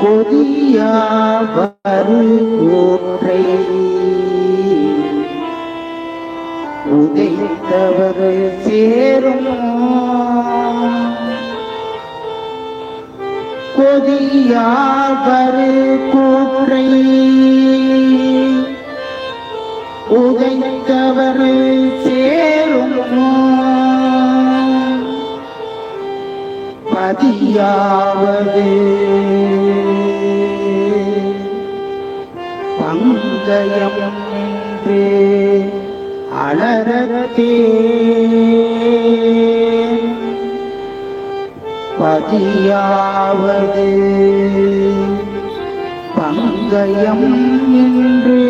கொதியாவரு ஊற்றை. உதைத்தவர் சேரும் கொதியாவரு கூற்றை. உதைத்தவர் சேரும் பதியாவது. பங்கயம் என்று அலரத்தே பதியாவது பங்கயம் என்று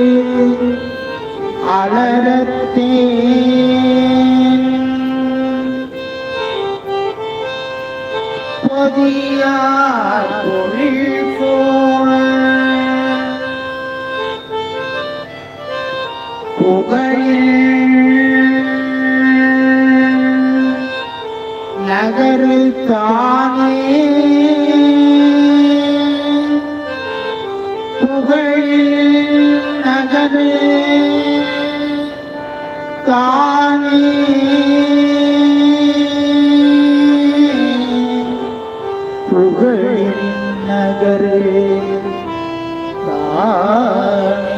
அலரத்தேன் பொதியார் பொழில் புகழில் தானே புகழில் நகரு தானே புகழின் நகரே விதியாய்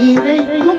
Hey.